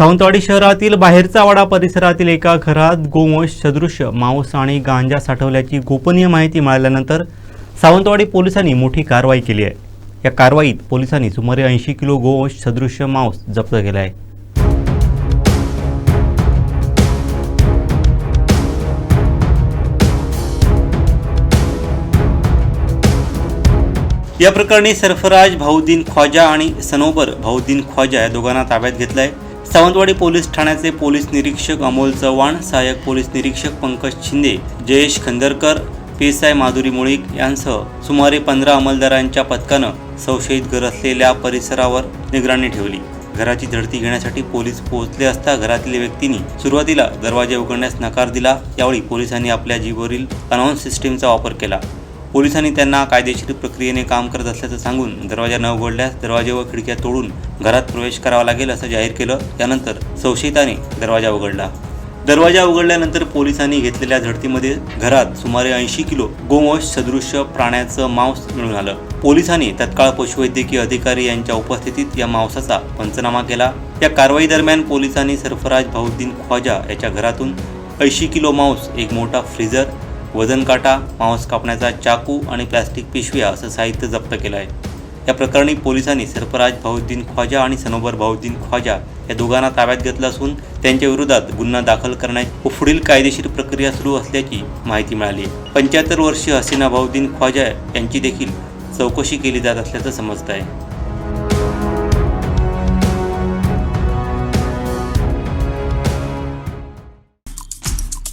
सावंतवाडी शहरातील बाहेरचा वाडा परिसरातील एका घरात गोवंश सदृश्य मांस आणि गांजा साठवल्याची गोपनीय माहिती मिळाल्यानंतर सावंतवाडी पोलिसांनी मोठी कारवाई केली आहे. या कारवाईत पोलिसांनी सुमारे ऐंशी किलो गोवंश सदृश्य मांस जप्त केलं आहे. या प्रकरणी सरफराज भाऊद्दीन ख्वाजा आणि सनोबर भाऊद्दीन ख्वाजा या दोघांना ताब्यात घेतलं आहे सावंतवाडी पोलीस ठाण्याचे पोलीस निरीक्षक अमोल चव्हाण सहाय्यक पोलीस निरीक्षक Pankaj Shinde Jayesh Khandarkar P S I Madhuri Mulik यांसह सुमारे पंधरा अंमलदारांच्या पथकानं संशयित घर असलेल्या परिसरावर निगराणी ठेवली. घराची झडती घेण्यासाठी पोलीस पोहोचले असता घरातील व्यक्तींनी सुरुवातीला दरवाजे उघडण्यास नकार दिला. यावेळी पोलिसांनी आपल्या जीववरील अनाऊन्स सिस्टीमचा वापर केला. पोलिसांनी त्यांना कायदेशीर प्रक्रियेने काम करत असल्याचं सांगून दरवाजा न उघडल्यास दरवाजे व खिडक्या तोडून घरात प्रवेश करावा लागेल असं जाहीर केलं. त्यानंतर संशयिताने दरवाजा उघडला. दरवाजा उघडल्यानंतर पोलिसांनी घेतलेल्या झडतीमध्ये घरात सुमारे ऐंशी किलो गोवंश सदृश्य प्राण्याचं मांस मिळून आलं. पोलिसांनी तत्काळ पशुवैद्यकीय अधिकारी यांच्या उपस्थितीत या मांसाचा पंचनामा केला. या कारवाई दरम्यान पोलिसांनी सरफराज भाऊद्दीन ख्वाजा याच्या घरातून ऐंशी किलो मांस एक मोठा फ्रीजर वजन काटा मांस कापण्याचा चाकू आणि प्लास्टिक पिशव्या असं साहित्य जप्त केलं आहे या प्रकरणी पोलिसांनी सरफराज भाऊद्दीन ख्वाजा आणि सनोबर भाऊद्दीन ख्वाजा या दोघांना ताब्यात घेतलं असून त्यांच्या विरोधात गुन्हा दाखल करण्याची पुढील कायदेशीर प्रक्रिया सुरू असल्याची माहिती मिळाली. पंच्याहत्तर वर्षीय हसीना भाऊद्दीन ख्वाजा यांची देखील चौकशी केली जात असल्याचं समजत आहे